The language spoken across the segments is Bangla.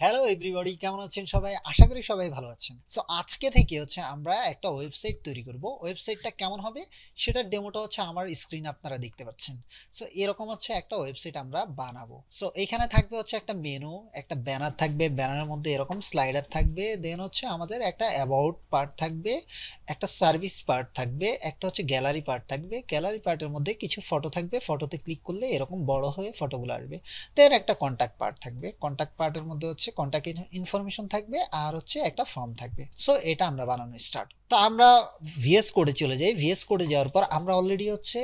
হ্যালো এভরিবডি কেমন আছেন সবাই? আশা করি সবাই ভালো আছেন। সো আজকে থেকে হচ্ছে আমরা একটা ওয়েবসাইট তৈরি করব। ওয়েবসাইটটা কেমন হবে? সেটার ডেমোটা হচ্ছে আমার স্ক্রিন আপনারা দেখতে পাচ্ছেন। সো এরকম হচ্ছে একটা ওয়েবসাইট আমরা বানাবো। সো এখানে থাকবে হচ্ছে একটা মেনু একটা ব্যানার থাকবে। ব্যানারের মধ্যে এরকম স্লাইডার থাকবে। দেন হচ্ছে আমাদের একটা অ্যাবাউট পার্ট থাকবে, একটা সার্ভিস পার্ট থাকবে, একটা হচ্ছে গ্যালারি পার্ট থাকবে। গ্যালারি পার্টের মধ্যে কিছু ফটো থাকবে। ফটোতে ক্লিক করলে এরকম বড় হয়ে ফটোগুলো আসবে। দেন একটা কন্ট্যাক্ট পার্ট থাকবে। কন্ট্যাক্ট পার্টের মধ্যে হচ্ছে কন্ট্যাক্ট ইনফরমেশন থাকবে আর হচ্ছে একটা ফর্ম থাকবে। সো এটা আমরা বানানো স্টার্ট তো আমরা ভিএস কোডে চলে যাই। ভিএস কোডে যাওয়ার পর আমরা অলরেডি হচ্ছে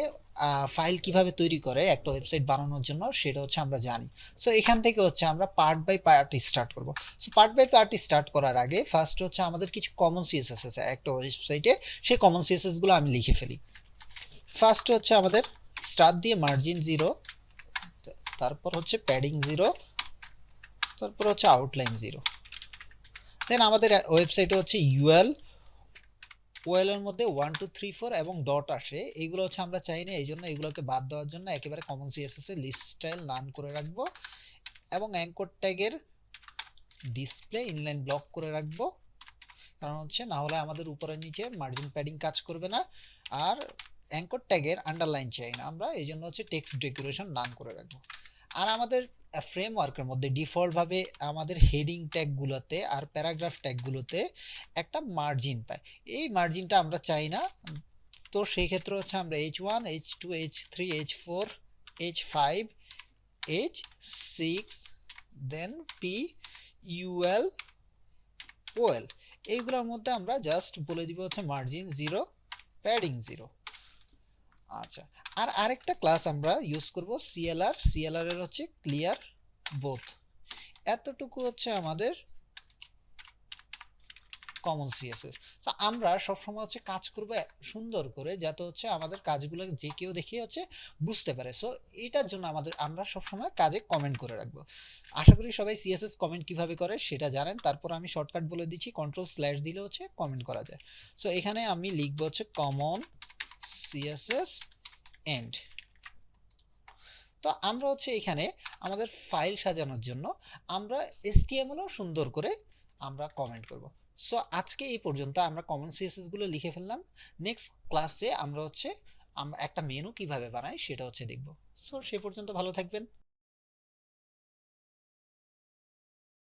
ফাইল কীভাবে তৈরি করে, একটা ওয়েবসাইট বানানোর জন্য, সেটা হচ্ছে আমরা জানি। সো এখান থেকে হচ্ছে আমরা পার্ট বাই পার্ট স্টার্ট করব। So part by part start করার আগে ফার্স্ট হচ্ছে আমাদের কিছু কমন সিএসএস আছে। একটা ওয়েবসাইটে সেই কমন সিএসএসগুলো আমি লিখে ফেলি। ফার্স্ট হচ্ছে আমাদের স্টার্ট দিয়ে মার্জিন জিরো তারপর হচ্ছে প্যাডিং জিরো তারপর হচ্ছে আউটলাইন জিরো দেন আমাদের ওয়েবসাইটে হচ্ছে ইউএল ওয়েলের মধ্যে ওয়ান টু থ্রি ফোর এবং ডট আসে। এইগুলো হচ্ছে আমরা চাই না এই জন্য এগুলোকে বাদ দেওয়ার জন্য একেবারে common CSS list style none করে রাখব এবং অ্যাঙ্কর ট্যাগের ডিসপ্লে ইনলাইন ব্লক করে রাখব। কারণ হচ্ছে না হলে আমাদের উপরে নিচে মার্জিন প্যাডিং কাজ করবে না। আর অ্যাঙ্কর ট্যাগের আন্ডারলাইন চাই না আমরা এই জন্য হচ্ছে টেক্সট ডেকোরেশন নান করে রাখব। আর আমাদের ফ্রেমওয়ার্কের মধ্যে ডিফল্টভাবে আমাদের হেডিং ট্যাগগুলোতে আর প্যারাগ্রাফ ট্যাগগুলোতে একটা মার্জিন পায়। এই মার্জিনটা আমরা চাই না। তো সেই ক্ষেত্রে হচ্ছে আমরা H one H two H three H four H five H six then P UL OL এইগুলোর মধ্যে আমরা জাস্ট বলে দিব হচ্ছে মার্জিন জিরো প্যাডিং জিরো আচ্ছা। আর আরেকটা ক্লাস আমরা ইউজ করব সিএলআর সিএলআর এর হচ্ছে ক্লিয়ার বোথ এতটুকু হচ্ছে আমাদের কমন সিএসএস তো আমরা সবসময় হচ্ছে কাজ করব সুন্দর করে যাতে হচ্ছে আমাদের কাজগুলো যে কেউ দেখে হচ্ছে বুঝতে পারে। সো এটার জন্য আমাদের, আমরা সবসময় কাজে কমেন্ট করে রাখব। আশা করি সবাই সিএসএস কমেন্ট কীভাবে করে সেটা জানেন। তারপর আমি শর্টকাট বলে দিচ্ছি কন্ট্রোল স্ল্যাশ দিলে হচ্ছে কমেন্ট করা যায়। সো এখানে আমি লিখব হচ্ছে কমন সিএসএস এন্ড তো আমরা হচ্ছে এখানে আমাদের ফাইল সাজানোর জন্য আমরা এসটিএমএলও সুন্দর করে আমরা কমেন্ট করব। সো আজকে এই পর্যন্ত আমরা কমন সিএসএসগুলো লিখে ফেললাম। নেক্সট ক্লাসে আমরা হচ্ছে একটা মেনু কীভাবে বানাই সেটা হচ্ছে দেখব। সো সে পর্যন্ত ভালো থাকবেন।